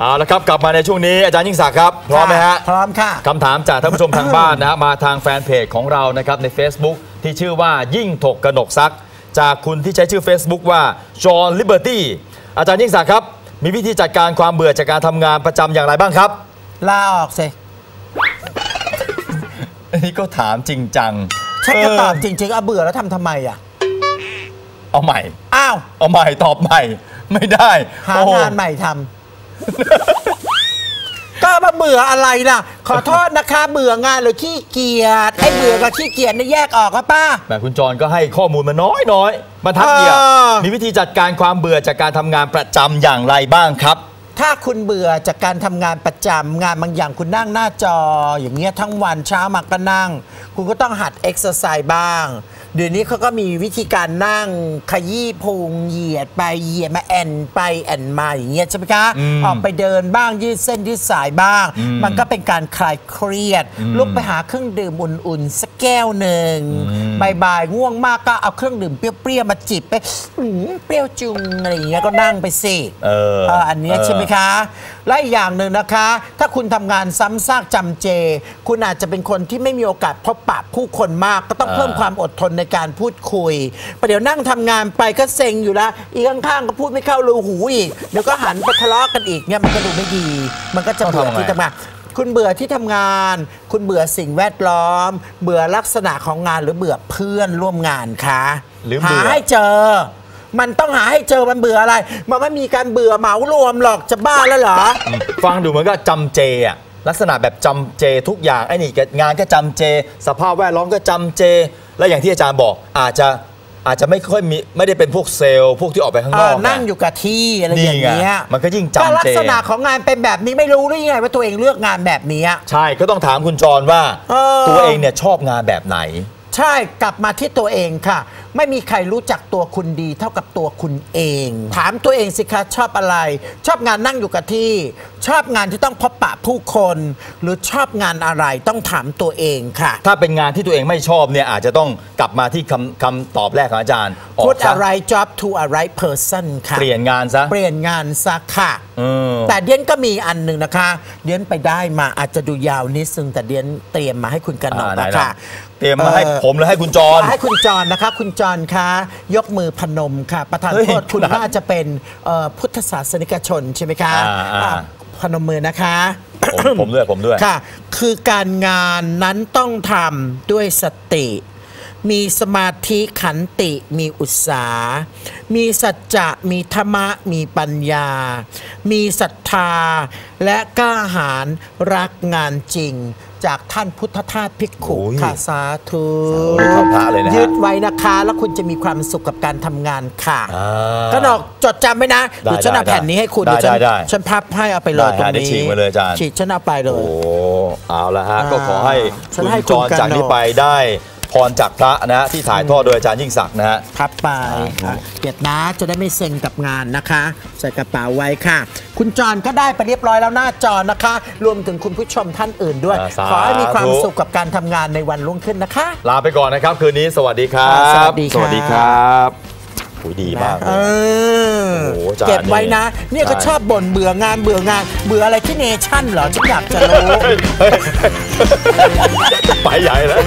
เอาละครับกลับมาในช่วงนี้อาจารย์ยิ่งศักดิ์ครับพร้อมไหมฮะพร้อมค่ะคำถามจากท่านผู้ชมทางบ้านนะฮะมาทางแฟนเพจของเรานะครับใน Facebook ที่ชื่อว่ายิ่งถกกระหนกซัก จากคุณที่ใช้ชื่อ Facebook ว่าจอห์นลิเบอร์ตี้อาจารย์ยิ่งศักดิ์ครับ มีวิธีจัดการความเบื่อจากการทำงานประจำอย่างไรบ้างครับ ลาออกสิอันนี้ก็ถามจริงจังฉันก็ตอบเจริงๆเอาเบื่อแล้วทำทำไมอะเอาใหม่ อ้าวเอาใหม่ตอบใหม่ ไม่ได้หาโอ้งานใหม่ทำ ก็มาเบื่ออะไรล่ะ ขอโทษนะคะเบื่องานหรือขี้เกียจไอ้เบื่อกับขี้เกียจนี่แยกออกครับป้าแบบคุณจรก็ให้ข้อมูลมาน้อยน้อยๆบรรทัดเดียวเออ มีวิธีจัดการความเบื่อจากการทำงานประจำอย่างไรบ้างครับ ถ้าคุณเบื่อจากการทำงานประจำงานบางอย่างคุณนั่งหน้าจอ อย่างเงี้ยทั้งวันเช้ามาก็นั่ง คุณก็ต้องหัดเอ็กซ์ไซส์บ้าง เดี๋ยวนี้เขาก็มีวิธีการนั่งขยี้พุงเหยียดไปเหยียดมาแอนไปแอนมาอย่างเงี้ยใช่ไหมคะอืมออกไปเดินบ้างยืดเส้นยืดสายบ้างอืมมันก็เป็นการคลายเครียดอืมลุกไปหาเครื่องดื่มอุ่นๆสักแก้วหนึ่งอืมบ่ายๆง่วงมากก็เอาเครื่องดื่มเปรี้ยวๆมาจิบไปอืมเปรี้ยวจุงอะไรอย่างเงี้ยก็นั่งไปสิเออเอออันเนี้ยใช่ไหมคะและอีกอย่างหนึ่งนะคะ ถ้าคุณทำงานซ้ำซากจำเจ คุณอาจจะเป็นคนที่ไม่มีโอกาสพบปะผู้คนมากก็ต้องอ่าเพิ่มความอดทนในการพูดคุยประเดี๋ยวนั่งทำงานไปก็เซ็งอยู่แล้วอีกข้างๆก็พูดไม่เข้ารูหูอีกเดี๋ยวก็หันไปทะเลาะกันอีกเนี่ยมันก็ดูไม่ดี มันก็จะเบื่อที่ทำงานคุณเบื่อที่ทำงาน คุณเบื่อสิ่งแวดล้อม เบื่อลักษณะของงานหรือเบื่อเพื่อนร่วมงานคะหรือหาเบื่อให้เจอ มันต้องหาให้เจอมันเบื่ออะไร มันไม่มีการเบื่อเหมารวมหรอกจะบ้าแล้วเหรอ ฟังดูเหมือนกับจำเจอะลักษณะแบบจำเจทุกอย่างไอ้นี่ก็งานก็จำเจ สภาพแวดล้อมก็จำเจ และอย่างที่อาจารย์บอกอาจจะอาจจะไม่ค่อยมีไม่ได้เป็นพวกเซลล์พวกที่ออกไปข้างนเอออกนั่งอยู่กับที่อะไรอย่างเงี้ยนี่ไงมันก็ยิ่งจำเจก็ลักษณะของงานเป็นแบบนี้ไม่รู้ได้ยังไงว่าตัวเองเลือกงานแบบนี้ใช่ก็ต้องถามคุณจรว่าเออตัวเองเนี่ยชอบงานแบบไหน ใช่กลับมาที่ตัวเองค่ะ ไม่มีใครรู้จักตัวคุณดีเท่ากับตัวคุณเอง ถามตัวเองสิคะชอบอะไร ชอบงานนั่งอยู่กับที่ ชอบงานที่ต้องพบปะผู้คน หรือชอบงานอะไรต้องถามตัวเองค่ะ ถ้าเป็นงานที่ตัวเองไม่ชอบเนี่ยอาจจะต้องกลับมาที่คำคำตอบแรกของอาจารย์ออก Put ซะ a right job to a right person ค่ะ เปลี่ยนงานซะ เปลี่ยนงานซะค่ะเออแต่เดียนก็มีอันหนึ่งนะคะ เดียนไปได้มาอาจจะดูยาวนิดนึงแต่เดียนเตรียมมาให้คุณกันหนกอ่าไหนนะคะ เตรียมมาให้เอ่อผมหรือให้คุณจร ให้คุณจรนะคะ คุณจรคะยกมือพนมค่ะ ประธานเฮ้ยโทษคุณขนาดน่าจะเป็นเอ่อพุทธศาสนิกชนใช่ไหมคะอ่าอ่าอะพนมมือนะคะผมผมด้วยผมด้วยค่ะ คือการงานนั้นต้องทำด้วยสติ มีสมาธิขันติมีอุตสาหมีสัจจะมีธรรมะมีปัญญา มีศรัทธา และกล้าหาญรักงานจริง จากท่านพุทธทาสภิกขุโอ้ยค่ะสาธุโอ้ยเข้าพระเลยนะฮะยึดไว้นะคะ แล้วคุณจะมีความสุขกับการทำงานค่ะอ่าก็ดอกจดจำไว้นะได้เดี๋ยวฉันเอาได้แผ่นนี้ให้คุณได้เดี๋ยวฉันได้ได้ฉันพับให้เอาไปเลยได้ตรงฮะเดี๋ยวนี้ฉีกมาเลยอาจารย์ฉีกฉันเอาไปเลโอ้ยเอาละฮะอ่าก็ขอให้ฉันคุณให้จคุณรกันจากนี้หนกไปได้ พรจากพระนะฮะที่ถ่ายทอดโดยอาจารย์ยิ่งศักดิ์นะฮะ พับไปอ่าอะเก็บนะจะได้ไม่เซ็งกับงานนะคะ ใส่กระเป๋าไว้ค่ะ คุณจอนก็ได้ไปเรียบร้อยแล้วหน้าจอนะคะ รวมถึงคุณผู้ชมท่านอื่นด้วย อ่าสาธุ ขอให้มีความสุขกับการทำงานในวันรุ่งขึ้นนะคะ ลาไปก่อนนะครับ คืนนี้สวัสดีครับอ่าสวัสดีครับสวัสดีครับโอ้ยดีมากเลเอย อโอ้โหอาจารย์เก็บไว้นะนี่เนี่ยก็ใช่ ชอบบ่นเบื่องานเบื่องาน เบื่ออะไรที่เนชั่นเหรอฉันอยากจะรู้ เฮ้ยเฮ้ยไปใหญ่แล้ว